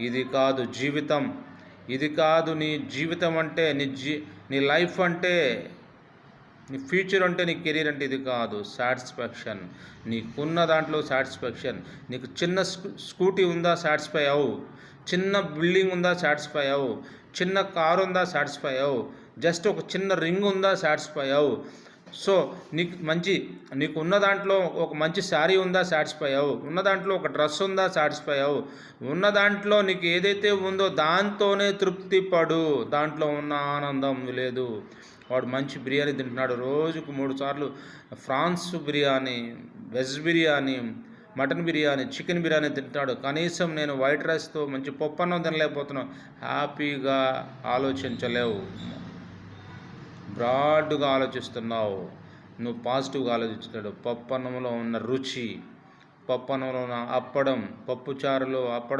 ఇది కాదు జీవితం. ఇది కాదు నీ జీవితం అంటే నీ జీ నీ లైఫ్ అంటే నీ ఫ్యూచర్ అంటే నీ కెరీర్ అంటే ఇది కాదు. సాటిస్ఫాక్షన్. నీకున్న దాంట్లో సాటిస్ఫాక్షన్. నీకు చిన్న స్కూ స్కూటీ ఉందా సాటిస్ఫై అవు. చిన్న బిల్డింగ్ ఉందా సాటిస్ఫై అవు. చిన్న కారు ఉందా సాటిస్ఫై అవు. జస్ట్ ఒక చిన్న రింగ్ ఉందా సాటిస్ఫై అవు. సో నీకు మంచి నీకు ఉన్న దాంట్లో ఒక మంచి శారీ ఉందా సాటిస్ఫై అవు ఉన్న దాంట్లో ఒక డ్రెస్ ఉందా సాటిస్ఫై అవు ఉన్న దాంట్లో నీకు ఏదైతే ఉందో దాంతోనే తృప్తి పడు. దాంట్లో ఉన్న ఆనందం లేదు. వాడు మంచి బిర్యానీ తింటున్నాడు. రోజుకు మూడు సార్లు prawns biryani veg biryani mutton biryani chicken biryani తింటాడు కనీసం నేను వైట్ రైస్తో మంచి పప్పు అన్నం తినలేకపోతున్నాను. హ్యాపీగా ఆలోచించలేవు. బ్రాడ్గా ఆలోచిస్తున్నావు. నువ్వు పాజిటివ్గా ఆలోచిస్తున్నాడు. పప్పు అన్నంలో ఉన్న రుచి పప్పు అన్నంలో ఉన్న అప్పడం పప్పు చారులో అప్పడం